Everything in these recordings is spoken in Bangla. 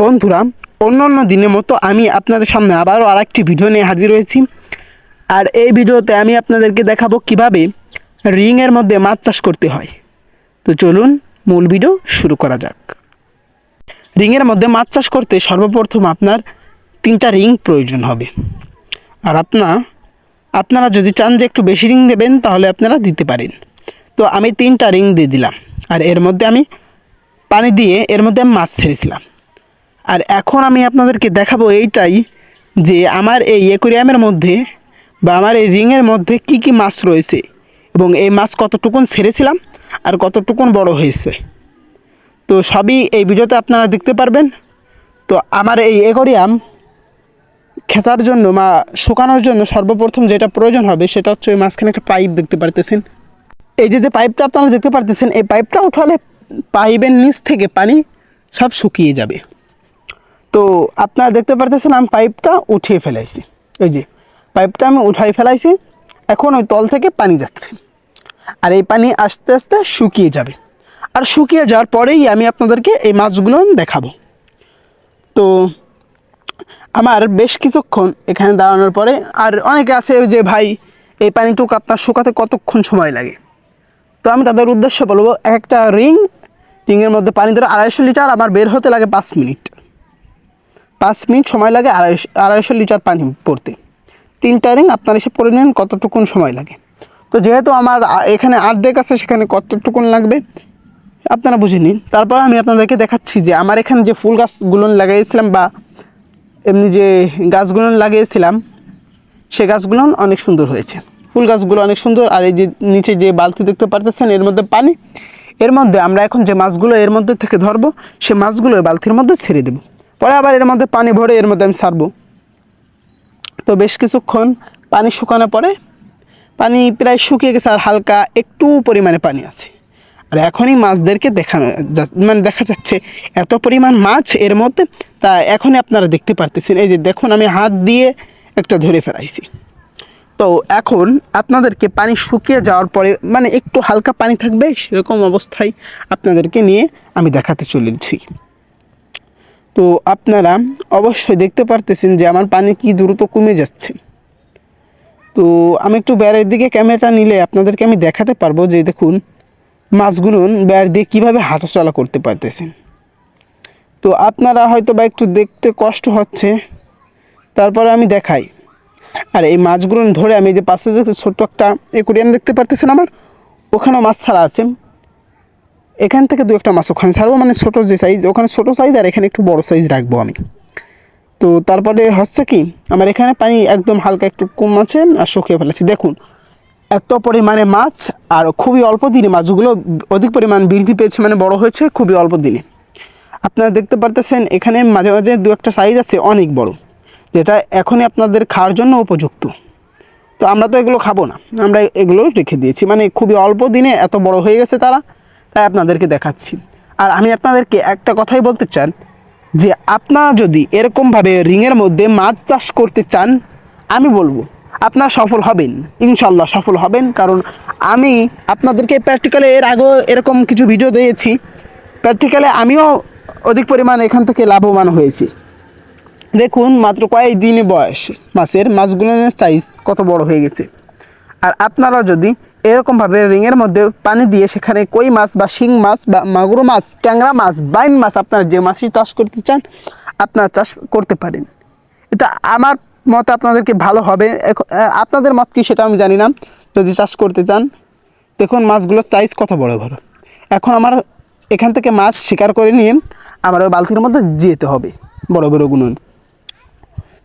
বন্ধুরা অন্য অন্য দিনের মতো আমি আপনাদের সামনে আবারও আরেকটি ভিডিও নিয়ে হাজির হয়েছি। আর এই ভিডিওতে আমি আপনাদেরকে দেখাবো কীভাবে রিংয়ের মধ্যে মাছ চাষ করতে হয়। তো চলুন মূল ভিডিও শুরু করা যাক। রিংয়ের মধ্যে মাছ চাষ করতে সর্বপ্রথম আপনার তিনটা রিং প্রয়োজন হবে। আর আপনার আপনারা যদি চান যে একটু বেশি রিং দেবেন তাহলে আপনারা দিতে পারেন। তো আমি তিনটা রিং দিয়ে দিলাম। আর এর মধ্যে আমি পানি দিয়ে এর মধ্যে মাছ ছেড়েছিলাম। আর এখন আমি আপনাদেরকে দেখাবো এইটাই যে আমার এই অ্যাকোরিয়ামের মধ্যে বা আমার এই রিংয়ের মধ্যে কি কি মাছ রয়েছে এবং এই মাছ কতটুকুন ছেড়েছিলাম আর কতটুকুন বড় হয়েছে। তো সবই এই ভিডিওতে আপনারা দেখতে পারবেন। তো আমার এই অ্যাকোরিয়াম খেঁচার জন্য বা শুকানোর জন্য সর্বপ্রথম যেটা প্রয়োজন হবে সেটা হচ্ছে ওই মাঝখানে একটা পাইপ দেখতে পারতেছেন। এই যে যে পাইপটা আপনারা দেখতে পারতেছেন, এই পাইপটা উঠালে পাইপের নিচ থেকে পানি সব শুকিয়ে যাবে। তো আপনারা দেখতে পারতেছেন আমি পাইপটা উঠিয়ে ফেলাইছি। এই যে, পাইপটা আমি উঠাই ফেলাইছি, এখন ওই তল থেকে পানি যাচ্ছে। আর এই পানি আস্তে আস্তে শুকিয়ে যাবে। আর শুকিয়ে যাওয়ার পরেই আমি আপনাদেরকে এই মাছগুলো দেখাবো। তো আমার বেশ কিছুক্ষণ এখানে দাঁড়ানোর পরে, আর অনেকে আছে যে, ভাই, এই পানিটুকু আপনার শুকাতে কতক্ষণ সময় লাগে? তো আমি তাদের উদ্দেশ্যে বলব এক একটা রিং, রিংয়ের মধ্যে পানি ধরে আড়াইশো লিটার আমার বের হতে লাগে পাঁচ মিনিট। পাঁচ মিনিট সময় লাগে আড়াইশো আড়াইশো লিটার পানি পড়তে তিনটা রিং আপনার এসে পড়ে নেন, কতটুকুন সময় লাগে। তো যেহেতু আমার এখানে আর্ধেক আছে, সেখানে কতটুকুন লাগবে, আপনারা বুঝে নিন। তারপর আমি আপনাদেরকে দেখাচ্ছি যে আমার এখানে যে ফুল গাছগুলো লাগিয়েছিলাম বা এমনি যে গাছগুলো লাগিয়েছিলাম, সে গাছগুলো অনেক সুন্দর হয়েছে। ফুল গাছগুলো অনেক সুন্দর, আর এই যে নিচে যে বালতি দেখতে পারতেছেন, এর মধ্যে পানি। এর মধ্যে আমরা এখন যে মাছগুলো এর মধ্যে থেকে ধরবো, সে মাছগুলো বালতির মধ্যে ছেড়ে দেবো। পরে আবার এর মধ্যে পানি ভরে এর মধ্যে আমি ছাড়বো তো বেশ কিছুক্ষণ পানি শুকানোর পরে পানি প্রায় শুকিয়ে গেছে আর হালকা একটু পরিমাণে পানি আছে। আর এখনই মাছদেরকে দেখানো মানে দেখা যাচ্ছে এত পরিমাণ মাছ এর মধ্যে, তা এখনই আপনারা দেখতে পারতেছেন। এই যে দেখুন, আমি হাত দিয়ে একটা ধরে ফেলাইছি। তো এখন আপনাদেরকে পানি শুকিয়ে যাওয়ার পরে মানে একটু হালকা পানি থাকবে, সেরকম অবস্থায় আপনাদেরকে নিয়ে আমি দেখাতে চলেছি। তো আপনারা অবশ্যই দেখতে পারতেছেন যে আমার পানি কি দ্রুত কমে যাচ্ছে। তো আমি একটু বেড়ের দিকে ক্যামেরাটা নিলে আপনাদেরকে আমি দেখাতে পারব যে দেখুন, মাছগুলো বেড় দিয়ে কীভাবে হাঁটাচলা করতে পারতেছেন। তো আপনারা হয়তো বা একটু দেখতে কষ্ট হচ্ছে, তারপরে আমি দেখাই। আর এই মাছগুলো ধরে আমি যে পাশে দেখতে ছোট্ট একটা একুরিয়াম দেখতে পারতেছেন আমার, ওখানেও মাছ ছাড়া আছে। এখান থেকে দু একটা মাছ ওখানে ছাড়বো মানে ছোটো যে সাইজ ওখানে ছোটো সাইজ আর এখানে একটু বড় সাইজ রাখব আমি। তো তারপরে হচ্ছে কি, আমার এখানে পানি একদম হালকা একটু কম আছে আর শুকিয়ে ফেলেছি। দেখুন, এত পরিমাণে মাছ আর খুবই অল্প দিনে মাছগুলো অধিক পরিমাণ বৃদ্ধি পেয়েছে মানে বড় হয়েছে খুবই অল্প দিনে। আপনারা দেখতে পারতেছেন, এখানে মাঝে মাঝে দু একটা সাইজ আছে অনেক বড়, যেটা এখনই আপনাদের খাওয়ার জন্য উপযুক্ত। তো আমরা তো এগুলো খাব না, আমরা এগুলো রেখে দিয়েছি। মানে খুবই অল্প দিনে এত বড় হয়ে গেছে তারা তাই আপনাদেরকে দেখাচ্ছি। আর আমি আপনাদেরকে একটা কথাই বলতে চান, যে আপনারা যদি এরকমভাবে রিংয়ের মধ্যে মাছ চাষ করতে চান, আমি বলব, আপনারা সফল হবেন ইনশাল্লাহ সফল হবেন। কারণ আমি আপনাদেরকে প্র্যাকটিক্যালে এর আগেও এরকম কিছু ভিডিও দিয়েছি। প্র্যাকটিক্যালে আমিও অধিক পরিমাণ এখান থেকে লাভবান হয়েছি। দেখুন, মাত্র কয়েক দিনে বয়স, মাছের মাছগুলোর সাইজ কত বড় হয়ে গেছে। আর আপনারা যদি এরকমভাবে রিংয়ের মধ্যে পানি দিয়ে সেখানে কই মাছ বা শিং মাছ বা মাগুর মাছ, ট্যাংরা মাছ, বাইন মাছ আপনারা যে মাছই চাষ করতে চান, আপনারা চাষ করতে পারেন। এটা আমার মতে আপনাদেরকে ভালো হবে। আপনাদের মত কি সেটা আমি জানি না। যদি চাষ করতে চান, দেখুন মাছগুলোর সাইজ কত বড় বড়। এখন আমার এখান থেকে মাছ শিকার করে নিয়ে আমার ওই বালতির মধ্যে যেতে হবে বড় বড় গুনুন।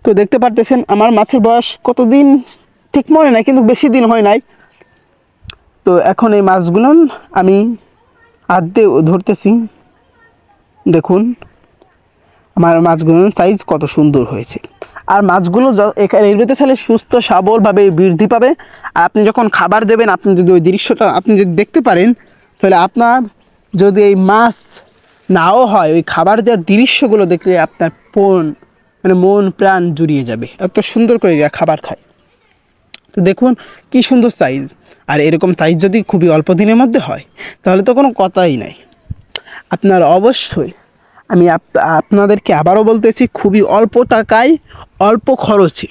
তো দেখতে পারতেছেন আমার মাছের বয়স কতদিন? ঠিক মনে নাই, কিন্তু বেশি দিন হয় নাই। তো এখন এই মাছগুলো আমি দিয়ে ধরতেছি। দেখুন, আমার মাছগুলোর সাইজ কত সুন্দর হয়েছে। আর মাছগুলো এগুলোতে তাহলে সুস্থ, সবলভাবে বৃদ্ধি পাবে। আর আপনি যখন খাবার দেবেন, আপনি যদি ওই দৃশ্যটা আপনি যদি দেখতে পারেন, তাহলে আপনার যদি এই মাছ নাও হয়, ওই খাবার দেওয়ার দৃশ্যগুলো দেখলে আপনার পণ মানে মন, প্রাণ জুড়িয়ে যাবে। এত সুন্দর করে খাবার খায়। তো দেখুন, কি সুন্দর সাইজ আর এরকম সাইজ যদি খুবই অল্প দিনের মধ্যে হয়, তাহলে তো কোনো কথাই নাই। আপনার অবশ্যই আমি আপ- আপনাদেরকে আবারও বলতেছি, খুবই অল্প টাকায় অল্প খরচে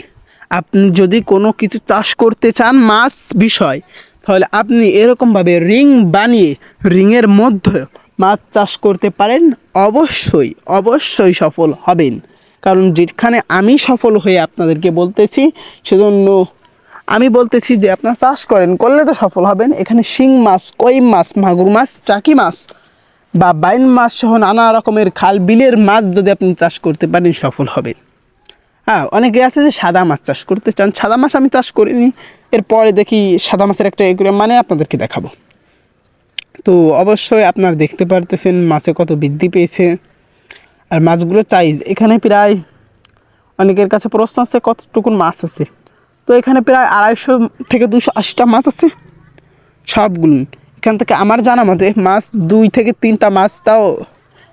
আপনি যদি কোনো কিছু চাষ করতে চান মাছ বিষয়, তাহলে আপনি এরকমভাবে রিং বানিয়ে রিংয়ের মধ্যে মাছ চাষ করতে পারেন। অবশ্যই অবশ্যই সফল হবেন। কারণ যেখানে আমি সফল হয়ে আপনাদেরকে বলতেছি, সেজন্য আমি বলতেছি যে আপনার চাষ করেন, করলে তো সফল হবেন। এখানে শিং মাছ, কই মাছ, মাগুর মাছ টাকি মাছ বা বাইন মাছ সহ নানা রকমের খাল, বিলের মাছ যদি আপনি চাষ করতে পারেন, সফল হবেন। হ্যাঁ অনেকে আছে যে সাদা মাছ চাষ করতে চান। সাদা মাছ আমি চাষ করিনি। এরপরে দেখি সাদা মাছের একটা এগুলো মানে আপনাদেরকে দেখাবো। তো অবশ্যই আপনারা দেখতে পারতেছেন মাছে কত বৃদ্ধি পেয়েছে। আর মাছগুলো চাইজ এখানে প্রায় অনেকের কাছে প্রশ্ন আছে, কতটুকুন মাছ আছে? তো এখানে প্রায় আড়াইশো থেকে দুশো আশিটা মাছ আছে। সবগুলো। এখান থেকে আমার জানা মতে মাছ দুই থেকে তিনটা মাছ তাও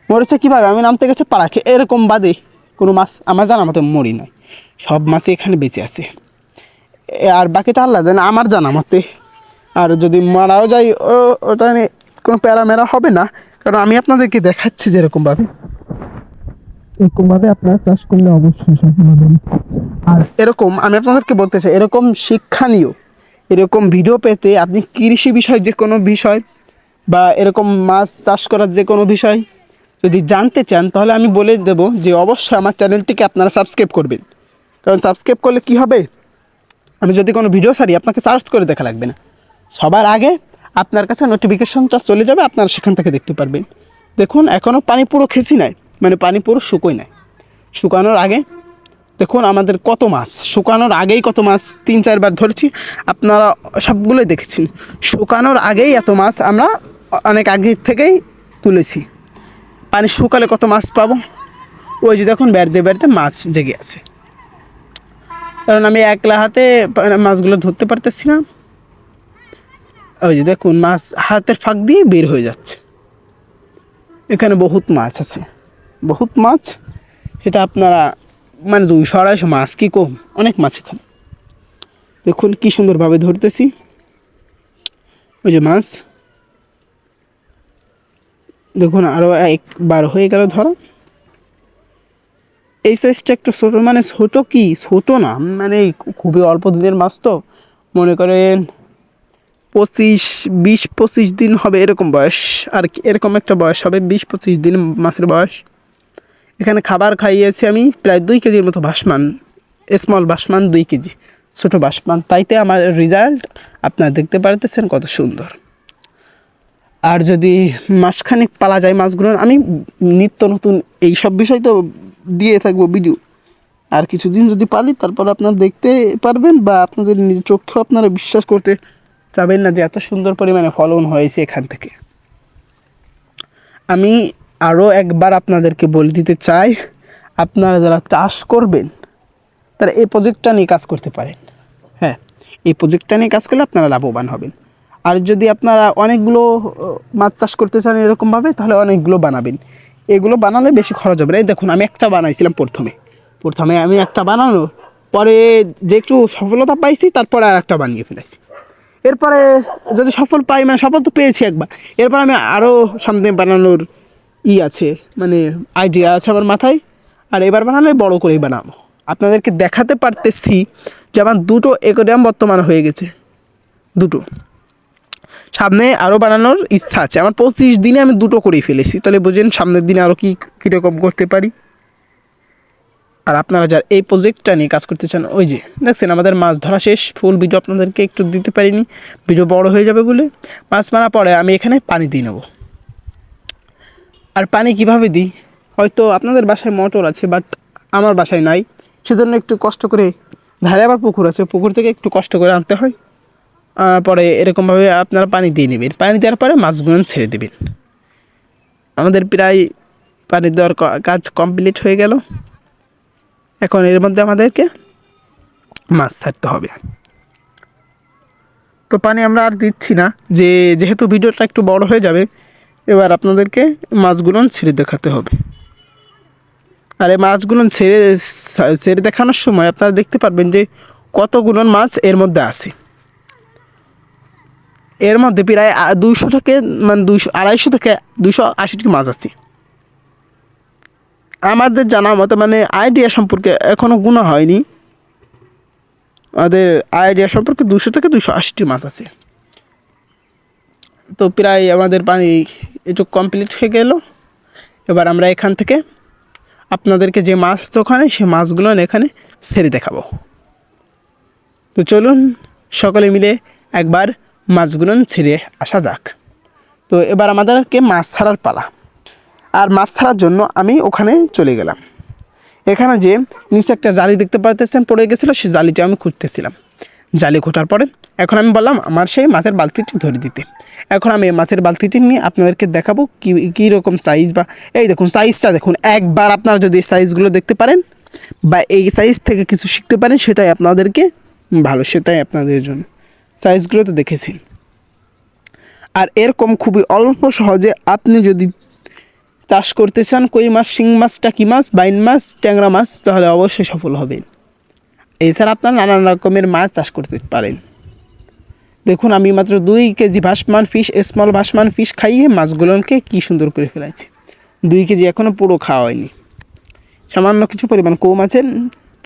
মরেছে কীভাবে? আমি নামতে গেছে পাড়াকে। এরকম বাদে কোনো মাছ আমার জানা মতে মরি নাই। সব মাছই এখানে বেঁচে আছে। আর বাকিটা আল্লাহ জানে, আমার জানা মতে। আর যদি মারাও যাই ও, ওটা নিয়ে কোনো প্যারামেরা হবে না। কারণ আমি আপনাদেরকে দেখাচ্ছি যেরকমভাবে। এরকমভাবে আপনারা চাষ করলে অবশ্যই সফল আর এরকম, আমি আপনাদেরকে বলতে চাই, এরকম শিক্ষণীয় এরকম ভিডিও পেতে আপনি কৃষি বিষয় যে কোনো বিষয় বা এরকম মাছ চাষ করার যে কোনো বিষয় যদি জানতে চান, তাহলে আমি বলে দেব যে অবশ্যই আমার চ্যানেলটিকে আপনারা সাবস্ক্রাইব করবেন। কারণ সাবস্ক্রাইব করলে কি হবে? আমি যদি কোনো ভিডিও সারি আপনাকে সার্চ করে দেখা লাগবে না। সবার আগে আপনার কাছে নোটিফিকেশনটা চলে যাবে, আপনারা সেখান থেকে দেখতে পারবেন। দেখুন এখনও পানি পুরো খেসি নাই। মানে পানি পুরো শুকোয় নাই। শুকানোর আগে দেখুন আমাদের কত মাছ। শুকানোর আগেই কত মাছ? তিন, চারবার ধরেছি। আপনারা সবগুলোই দেখেছেন। শুকানোর আগেই এত মাছ আমরা অনেক আগে থেকেই তুলেছি। পানি শুকালে কত মাছ পাবো? ওই যে দেখুন, বেড়তে বেড়তে মাছ জেগে আছে। কারণ আমি একলা হাতে মাছগুলো ধরতে পারতেছি না। ওই যে দেখুন, মাছ হাতের ফাঁক দিয়ে বের হয়ে যাচ্ছে। এখানে বহুত মাছ আছে। বহুত মাছ। সেটা আপনারা মানে দুইশো, আড়াইশো মাছ কি কম? অনেক মাছ এখানে। দেখুন কি সুন্দরভাবে ধরতেছি। ওই যে মাছ। দেখুন আরও একবার হয়ে গেল ধরা। এই সাইজটা একটু ছোটো মানে ছোটো কি? ছোটো না মানে খুবই অল্প দিনের মাছ তো। মনে করেন পঁচিশ, বিশ, পঁচিশ দিন হবে এরকম বয়স। আর এরকম একটা বয়স হবে, বিশ, পঁচিশ দিন মাছের বয়স। এখানে খাবার খাইয়েছি আমি প্রায় দুই কেজির মতো বাসমান স্মল বাসমান দুই কেজি, ছোটো বাসমান। তাইতে আমার রেজাল্ট আপনারা দেখতে পারতেছেন কত সুন্দর। আর যদি মাসখানেক পালা যায় মাছগুলো আমি নিত্য নতুন এই সব বিষয় তো দিয়ে থাকব ভিডিও আর কিছুদিন যদি পালি, তারপর আপনারা দেখতে পারবেন বা আপনাদের নিজের চোখেও আপনারা বিশ্বাস করতে চাবেন না যে এত সুন্দর পরিমাণে ফলন হয়েছে এখান থেকে। আমি আরও একবার আপনাদেরকে বলে দিতে চাই, আপনারা যারা চাষ করবেন, তারা এই প্রজেক্টটা নিয়ে কাজ করতে পারেন। হ্যাঁ এই প্রজেক্টটা নিয়ে কাজ করলে আপনারা লাভবান হবেন। আর যদি আপনারা অনেকগুলো মাছ চাষ করতে চান এরকমভাবে, তাহলে অনেকগুলো বানাবেন। এগুলো বানালে বেশি খরচ হবে এই দেখুন, আমি একটা বানাইছিলাম প্রথমে। প্রথমে আমি একটা বানানো, পরে যে একটু সফলতা পাইছি, তারপরে আর একটা বানিয়ে ফেলেছি। এরপরে যদি সফল পাই মানে সফল তো পেয়েছি একবার। এরপর আমি আরও সামনে বানানোর ই আছে মানে আইডিয়া আছে আমার মাথায়। আর এবার বানালে বড় করেই বানাবো। আপনাদেরকে দেখাতে পারতেছি যে আমার দুটো একোডিয়াম বর্তমান হয়ে গেছে। দুটো। সামনে আরও বানানোর ইচ্ছা আছে। আমার পঁচিশ দিনে আমি দুটো করেই ফেলেছি। তাহলে বুঝেন সামনের দিনে আরও কী কীরকম করতে পারি। আর আপনারা যারা এই প্রজেক্টটা নিয়ে কাজ করতে চান, ওই যে দেখছেন আমাদের মাছ ধরা শেষ। ফুল ভিডিও আপনাদেরকে একটু দিতে পারিনি। ভিডিও বড় হয়ে যাবে বলে। মাছ মারা পরে আমি এখানে পানি দিয়ে নেব। আর পানি কীভাবে দিই? হয়তো আপনাদের বাসায় মোটর আছে বাট আমার বাসায় নাই। সেজন্য একটু কষ্ট করে, ধারে আবার পুকুর আছে, পুকুর থেকে একটু কষ্ট করে আনতে হয়। পরে এরকমভাবে আপনারা পানি দিয়ে নেবেন। পানি দেওয়ার পরে মাছগুলো ছেড়ে দেবেন। আমাদের প্রায় পানি দেওয়ার কাজ কমপ্লিট হয়ে গেল। এখন এর মধ্যে আমাদেরকে মাছ ছাড়তে হবে। তো পানি আমরা আর দিচ্ছি না। যে, যেহেতু ভিডিওটা একটু বড় হয়ে যাবে এবার আপনাদেরকে মাছগুলো ছেড়ে দেখাতে হবে। আর এই মাছগুলো ছেড়ে ছেড়ে দেখানোর সময় আপনারা দেখতে পারবেন যে কতগুলো মাছ এর মধ্যে আছে। এর মধ্যে প্রায় দুইশো থেকে মানে দুইশো, আড়াইশো থেকে দুইশো আশিটি মাছ আছে। আমাদের জানা মতো মানে আইডিয়া সম্পর্কে এখনও গুণা হয়নি। আমাদের আইডিয়া সম্পর্কে দুশো থেকে দুশো আশিটি মাছ আছে। তো প্রায় আমাদের পানি একটু কমপ্লিট হয়ে গেল। এবার আমরা এখান থেকে আপনাদেরকে যে মাছ আছে ওখানে সে মাছগুলো এখানে ছেড়ে দেখাবো। তো চলুন, সকলে মিলে একবার মাছগুলো ছেড়ে আসা যাক। তো এবার আমাদেরকে মাছ ছাড়ার পালা। আর মাছ ছাড়ার জন্য আমি ওখানে চলে গেলাম। এখানে যে নিচে একটা জালি দেখতে পারতেছেন, পড়ে গেছিল সেই জালিটা আমি খুঁজতেছিলাম জালি খোঁটার পরে, এখন আমি বললাম আমার সেই মাছের বালতিটি ধরে দিতে। এখন আমি এই মাছের বালতিটি নিয়ে আপনাদেরকে দেখাবো কী কী রকম সাইজ বা, এই দেখুন সাইজটা দেখুন, একবার আপনারা যদি সাইজগুলো দেখতে পারেন বা এই সাইজ থেকে কিছু শিখতে পারেন, সেটাই আপনাদেরকে ভালো, সেটাই আপনাদের জন্য। সাইজগুলো তো দেখেছি। আর এরকম খুবই অল্প সহজে আপনি যদি চাষ করতে চান, কই মাছ, শিং মাছ, টাকি মাছ, বাইন মাছ, ট্যাংরা মাছ, তাহলে অবশ্যই সফল হবেন। এছাড়া আপনার নানান রকমের মাছ চাষ করতে পারেন। দেখুন, আমি মাত্র দুই কেজি ভাসমান ফিশ স্মল ভাসমান ফিশ খাইয়ে মাছগুলোকে কী সুন্দর করে ফেলাইছি। দুই কেজি এখনও পুরো খাওয়া হয়নি। সামান্য কিছু পরিমাণ কম আছে।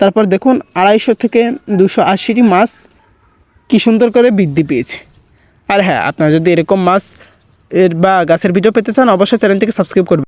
তারপর দেখুন, আড়াইশো থেকে দুশো আশিটি মাছ কী সুন্দর করে বৃদ্ধি পেয়েছে। আর হ্যাঁ আপনারা যদি এরকম মাছ এর বা গাছের ভিডিও পেতে চান, অবশ্যই চ্যানেলটিকে সাবস্ক্রাইব করবেন।